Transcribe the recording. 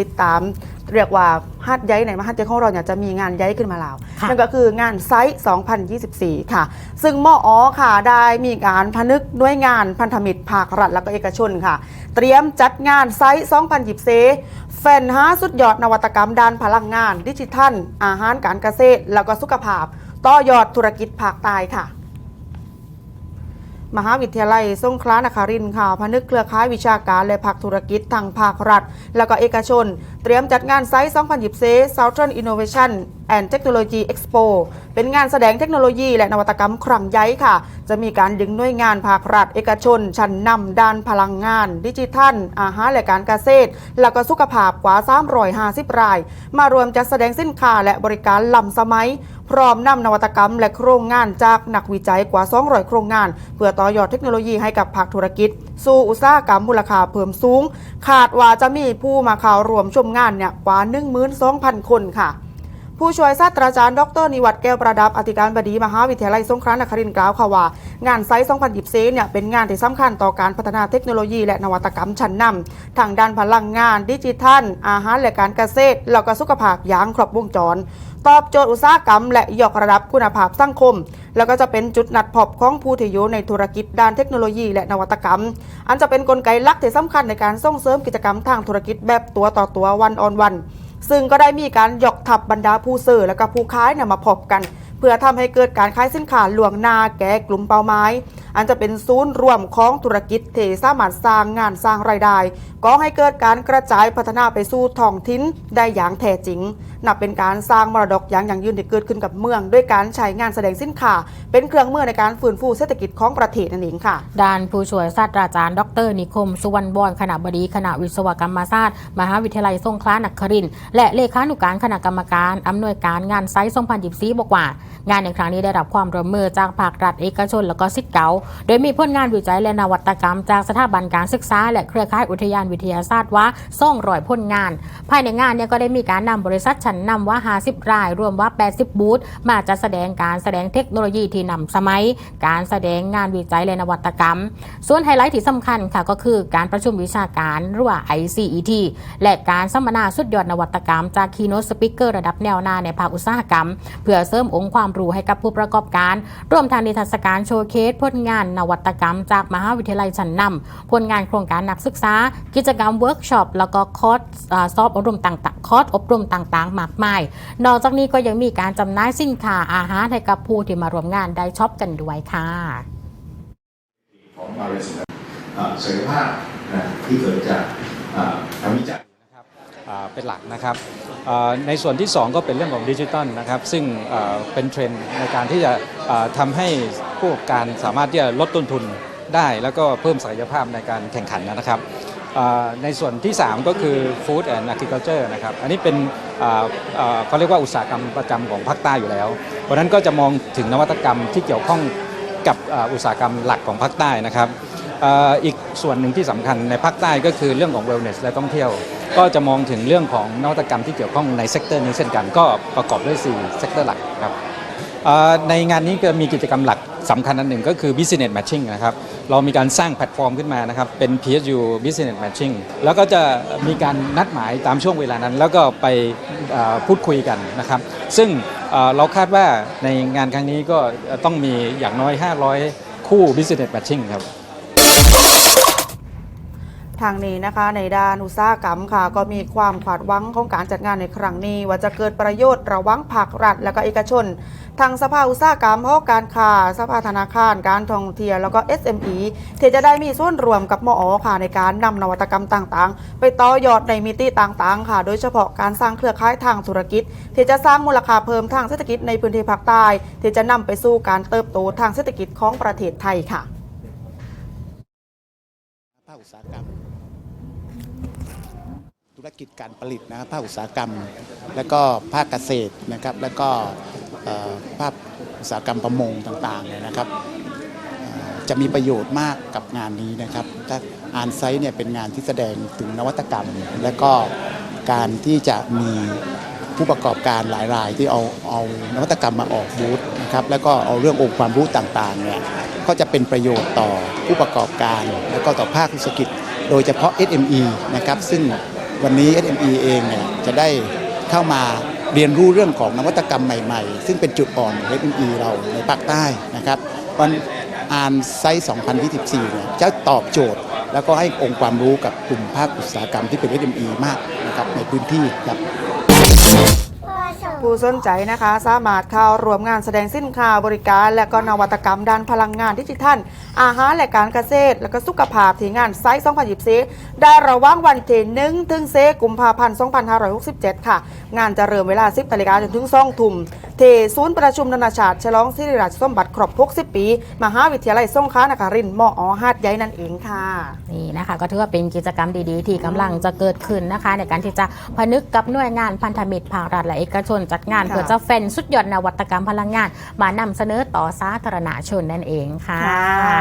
ติดตาม เรียกว่าฮัดย้ายในมหัดย้ายของเราเนี่ยจะมีงานย้ายขึ้นมาแล้วค่ะ นั่นก็คืองานไซต์2024 ค่ะ ซึ่งมออค่ะได้มีการพนึกหน่วยงานพันธมิตรภาครัฐและก็เอกชนค่ะ เตรียมจัดงานไซต์2024แฟนหาสุดยอดนวัตกรรมด้านพลังงาน ดิจิทัล อาหารการเกษตร แล้วก็สุขภาพ ต่อยอดธุรกิจภาคใต้ค่ะ มหาวิทยาลัยสงขลานครินทร์ค่ะพนึกเครือข่ายวิชาการและภาคธุรกิจทางภาครัฐ แล้วก็เอกชน เตรียมจัดงานไซต์2024 Southern Innovation and Technology Expo เป็นงานแสดงเทคโนโลยีและนวัตกรรมครั้งใหญ่ค่ะ จะมีการดึงหน่วยงานภาครัฐ เอกชน ชั้นนำด้านพลังงาน ดิจิทัล อาหารและการเกษตร แล้วก็สุขภาพกว่า 350 ราย มารวมจัดแสดงสินค้าและบริการล้ำสมัย พร้อมนำนวัตกรรมและโครงงานจากนักวิจัยกว่า 200 โครงงาน เพื่อต่อยอดเทคโนโลยีให้กับภาคธุรกิจ สู่อุตสาหกรรมมูลค่าเพิ่มสูงขาดว่าจะมีผู้มาข่าวรวมชมงานเนี่ยกว่า 12,000 คนค่ะผู้ช่วยศาสตราจารย์ดรนิวัฒน์แก้วประดับอธิการบดีมหาวิทยาลัยสงขลานครินทร์กล่าวค่ะว่างานไซต์2024เนี่ยเป็นงานที่สำคัญต่อการพัฒนาเทคโนโลยีและนวัตกรรมชั้นนำทางด้านพลังงาน ดิจิทัล อาหารและการเกษตรแล้วก็สุขภาพอย่างครบวงจร ตอบโจทย์อุตสาหกรรม และยกระดับคุณภาพสังคม แล้วก็จะเป็นจุดนัดพบของผู้ที่อยู่ในธุรกิจด้านเทคโนโลยีและนวัตกรรม อันจะเป็นนกลไกหลักที่สำคัญในการส่งเสริมกิจกรรมทางธุรกิจแบบตัวต่อตัววันออนวัน ซึ่งก็ได้มีการยกทับบรรดาผู้ซื้อและก็ผู้ขายนี่ยมาพบกัน เพื่อทำให้เกิดการขายสินค้าหลวงนาแก่กลุ่มเป้าหมายอันจะเป็นศูนย์รวมของธุรกิจเที่สามารถสร้างงานสร้างรายได้ก็ให้เกิดการกระจายพัฒนาไปสู่ท้องถิ่นได้อย่างแท้จริง นับเป็นการสร้างมรดกอย่างยั่งยืนที่เกิดขึ้นกับเมือง ด้วยการใช้งานแสดงสินค้าเป็นเครื่องมือในการฟื้นฟูเศรษฐกิจของประเทศนั่นเองค่ะ ด้านผู้ช่วยศาสตราจารย์ ดร นิคม สุวรรณบอนคณะบดีคณะวิศวกรรมศาสตร์ มหาวิทยาลัยสงขลานครินทร์และเลขานุการคณะกรรมการอำนวยการงานไซต์2024บอกว่า งานในครั้งนี้ได้รับความร่วมมือจากภาครัฐเอกชน และก็สิทธิ์เก่าโดยมีผลงานวิจัยและนวัตกรรม จากสถาบันการศึกษา และเครือข่ายอุทยานวิทยาศาสตร์ว่าส่งรอยผลงาน ภายในงานเนี่ยก็ได้มีการนำบริษัทชั้นนำว่า 50 ราย รวมว่า 80 บูธมาจัดแสดงการแสดงเทคโนโลยีที่นำสมัย การแสดงงานวิจัยและนวัตกรรม ส่วนไฮไลท์ที่สำคัญค่ะก็คือการประชุมวิชาการหรือว่า ICET และการสัมมนาสุดยอดนวัตกรรม จากคีโนสปิเกอร์ระดับแนวหน้าในภาคอุตสาหกรรม เพื่อเสริมองค์ความรู้ให้กับผู้ประกอบการ ร่วมทางนิทรรศการโชว์เคสผลงานนวัตกรรม จากมหาวิทยาลัยชั้นนำผลงานโครงการนักศึกษา กิจกรรมเวิร์กช็อปแล้วก็คอร์สอ่าสอบอบรมต่างๆคอร์สอบรมต่างๆ มากมาย นอกจากนี้ก็ยังมีการจำหน่ายสินค้าอาหารให้กับผู้ที่มาร่วมงานได้ช็อปกันด้วยค่ะของมาเรสิศักยภาพที่เกิดจากทำวิจัยนะครับเป็นหลักนะครับในส่วนที่ 2 ก็เป็นเรื่องของดิจิทัลนะครับ ซึ่งเป็นเทรนด์ในการที่จะทำให้ ผู้ประกอบการสามารถที่จะลดต้นทุนได้ แล้วก็เพิ่มศักยภาพในการแข่งขันนะครับในส่วนที่ 3 ก็คือ Food and Agriculture นะครับอันนี้เป็นเขาเรียกว่าอุตสาหกรรมประจำของภาคใต้อยู่แล้ว เพราะนั้นก็จะมองถึงนวัตกรรมที่เกี่ยวข้องกับอุตสาหกรรมหลักของภาคใต้นะครับอีกส่วนหนึ่งที่สำคัญในภาคใต้ก็คือเรื่องของ wellness และท่องเที่ยว ก็จะมองถึงเรื่องของนวัตกรรมที่เกี่ยวข้องในเซกเตอร์นี้เช่นกัน ก็ประกอบด้วย4เซกเตอร์หลักครับในงานนี้ก็มีกิจกรรมหลัก สำคัญอันหนึ่งก็คือ business matching นะครับ เรามีการสร้างแพลตฟอร์มขึ้นมานะครับ เป็น PSU business matching แล้วก็จะมีการนัดหมายตามช่วงเวลานั้น แล้วก็ไปพูดคุยกันนะครับ ซึ่งเราคาดว่าในงานครั้งนี้ก็ต้องมีอย่างน้อย 500 คู่ business matching ครับ ทางนี้นะคะ ในด้านอุตสาหกรรมค่ะ ก็มีความขาดหวังของการจัดงานในครั้งนี้ ว่าจะเกิดประโยชน์ระว่างภาครัฐ และก็เอกชน ทางสภาอุตสาหกรรมหอการค้าสภาธนาคาร การท่องเที่ยวแล้วก็ SME ที่จะได้มีส่วนรวมกับมอค่ะในการนำนวัตกรรมต่างๆ ไปต่อยอดในมิติต่างๆ ค่ะ โดยเฉพาะการสร้างเครือข่ายทางธุรกิจ ที่จะสร้างมูลค่าเพิ่มทางเศรษฐกิจในพื้นที่ภาคใต้ที่จะนำไปสู่การเติบโตทางเศรษฐกิจของประเทศไทยค่ะ ภาคอุตสาหกรรม ธุรกิจการผลิตนะครับภาคอุตสาหกรรม และก็ภาคเกษตรนะครับ แล้วก็ภาคอุตสาหกรรมประมงต่างๆเนี่ยนะครับจะมีประโยชน์มากกับงานนี้นะครับถ้าอ่านไซต์เนี่ยเป็นงานที่แสดงถึงนวัตกรรม และก็การที่จะมี ผู้ประกอบการหลายรายที่เอาเอานวัตกรรมมาออกบูธนะครับแล้วก็เอาเรื่ององค์ความรู้ต่างๆเนี่ยก็จะเป็นประโยชน์ต่อผู้ประกอบการ แล้วก็ต่อภาคธุรกิจ โดยเฉพาะ SME นะครับซึ่งวันนี้ SME เองเนี่ยจะได้เข้ามาเรียนรู้เรื่องของนวัตกรรมใหม่ๆ ซึ่งเป็นจุดอ่อนของ SME เราในภาคใต้นะครับวันอ่านไซต์2024 เนี่ยจะตอบโจทย์ แล้วก็ให้องค์ความรู้กับกลุ่มภาคอุตสาหกรรมที่เป็น SME มากนะครับในพื้นที่ครับ ผู้สนใจนะคะ สามารถเข้ารวมงานแสดงสินค้าบริการ และก็นวัตกรรมด้านพลังงานดิจิทัล อาหารและการเกษตร และก็สุขภาพที่งานไซต์2024 ได้ระหว่างวันที่1ถึงเซกุมภาพันธ์2567 ค่ะ งานจะเริ่มเวลา 10นาฬิกาจนถึง2ทุ่ม เทศูนย์ประชุมนานาชาติฉลองสิริราชสมบัติครบ60 ปี มหาวิทยาลัยสงขลานครินทร์มอหาดใหญ่นั่นเองค่ะ นี่นะคะก็ถือว่าเป็นกิจกรรมดีๆ ที่กำลังจะเกิดขึ้นนะคะ ในการที่จะพนึกกับหน่วยงานพันธมิตรภาครัฐและเอกชนจัดงานค่ะ เพื่อจะเฟ้นสุดยอดนวัตกรรมพลังงาน มานำเสนอต่อสาธารณชนนั่นเองค่ะค่ะ